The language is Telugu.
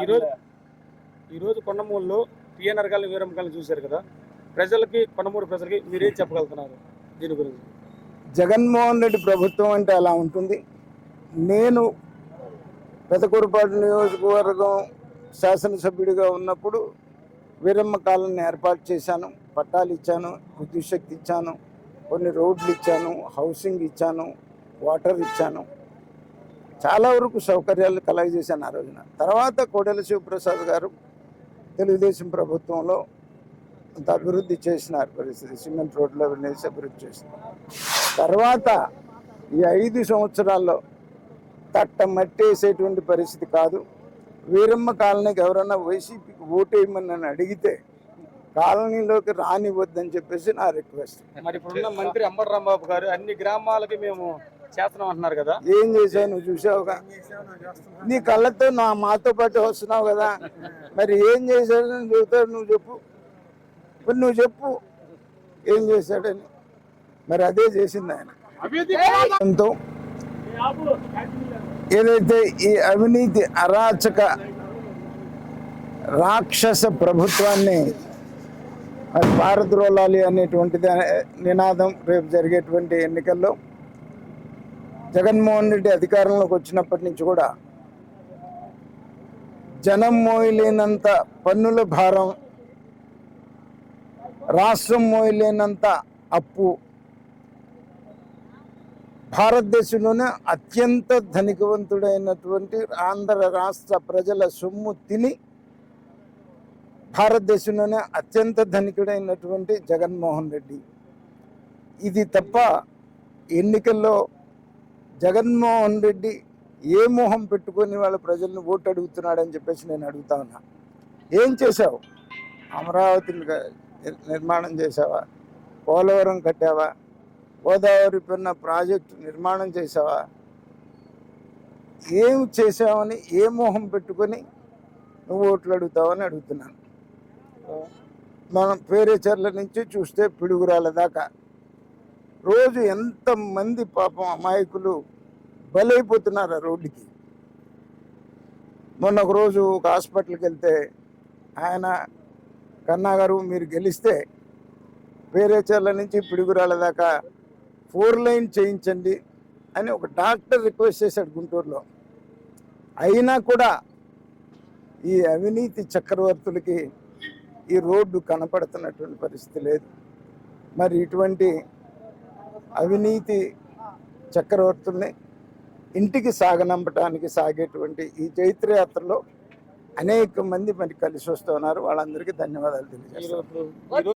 ఈరోజు ఈరోజు కొండమూరులో టీఎన్ఆర్ గారిని వీరమ్మ గారిని చూశారు కదా. ప్రజలకి కొండమూరు ప్రజలకి మీరేం చెప్పగలుగుతున్నారు దీని గురించి? జగన్మోహన్ రెడ్డి ప్రభుత్వం అంటే అలా ఉంటుంది. నేను పెదకూరుపాటు నియోజకవర్గం శాసనసభ్యుడిగా ఉన్నప్పుడు వీరమ్మ కాలనీ ఏర్పాటు చేశాను. పట్టాలు ఇచ్చాను విద్యుత్ శక్తి ఇచ్చాను కొన్ని రోడ్లు ఇచ్చాను హౌసింగ్ ఇచ్చాను వాటర్ ఇచ్చాను. చాలా వరకు సౌకర్యాలు కలగజేశాను ఆ రోజున. తర్వాత కోడెల శివప్రసాద్ గారు తెలుగుదేశం ప్రభుత్వంలో అంత అభివృద్ధి చేసినారు పరిస్థితి. సిమెంట్ రోడ్లు అవన్నీ అభివృద్ధి చేసినారు. తర్వాత ఈ ఐదు సంవత్సరాల్లో తట్ట మట్టేసేటువంటి పరిస్థితి కాదు. వీరమ్మ కాలనీకి ఎవరన్నా వైసీపీకి ఓటేయమని నన్ను అడిగితే కాలనీలోకి రానివద్దని చెప్పేసి నా రిక్వెస్ట్. మరి ఇప్పుడున్న మంత్రి అంబర్ రాంబాబు గారు అన్ని గ్రామాలకి మేము చేస్తున్నాం అంటున్నారు కదా? ఏం చేశావు? నువ్వు చూసావుగా నీ కళ్ళతో నా మాతో పాటు వస్తున్నావు కదా. మరి ఏం చేశాడని చెబుతాడు నువ్వు చెప్పు. ఇప్పుడు నువ్వు చెప్పు. ఏం చేశాడని. మరి అదే చేసింది ఆయన. దాంతో ఏదైతే ఈ అవినీతి అరాచక రాక్షస ప్రభుత్వాన్ని మరి పారద్రోలాలి అనేటువంటిది నినాదం రేపు జరిగేటువంటి ఎన్నికల్లో జగన్మోహన్ రెడ్డి అధికారంలోకి వచ్చినప్పటి నుంచి కూడా జనం మోయలేనంత పన్నుల భారం రాష్ట్రం మోయలేనంత అప్పు భారతదేశంలోనే అత్యంత ధనికవంతుడైనటువంటి ఆంధ్ర రాష్ట్ర ప్రజల సొమ్ము తిని భారతదేశంలోనే అత్యంత ధనికుడైనటువంటి జగన్మోహన్ రెడ్డి. ఇది తప్ప ఎన్నికల్లో జగన్మోహన్ రెడ్డి ఏ మోహం పెట్టుకొని వాళ్ళ ప్రజలను ఓటు అడుగుతున్నాడని చెప్పేసి నేను అడుగుతా ఉన్నా. ఏం చేశావు? అమరావతిని నిర్మాణం చేసావా పోలవరం కట్టావా? గోదావరి పైన ప్రాజెక్టు నిర్మాణం చేసావా ఏం చేసావని ఏ మోహం పెట్టుకొని నువ్వు ఓట్లు అడుగుతావని అడుగుతున్నాను. మనం పేరేచర్ల నుంచి చూస్తే పిడుగురాల దాకా రోజు ఎంతమంది పాపం అమాయకులు బలైపోతున్నారు ఆ రోడ్డుకి. మొన్న ఒక రోజు ఒక హాస్పిటల్కి వెళ్తే ఆయన కన్నా గారు మీరు గెలిస్తే పేరేచర్ల నుంచి పిడుగురాల దాకా ఫోర్ లైన్ చేయించండి అని ఒక డాక్టర్ రిక్వెస్ట్ చేశాడు గుంటూరులో. అయినా కూడా ఈ అవినీతి చక్రవర్తులకి ఈ రోడ్డు కనపడుతున్నటువంటి పరిస్థితి లేదు. మరి ఇటువంటి అవినీతి చక్రవర్తుల్ని ఇంటికి సాగనంపటానికి సాగేటువంటి ఈ చైత్రయాత్రలో అనేక మంది మరి కలిసి వస్తున్నారు వాళ్ళందరికీ ధన్యవాదాలు తెలియజేస్తారు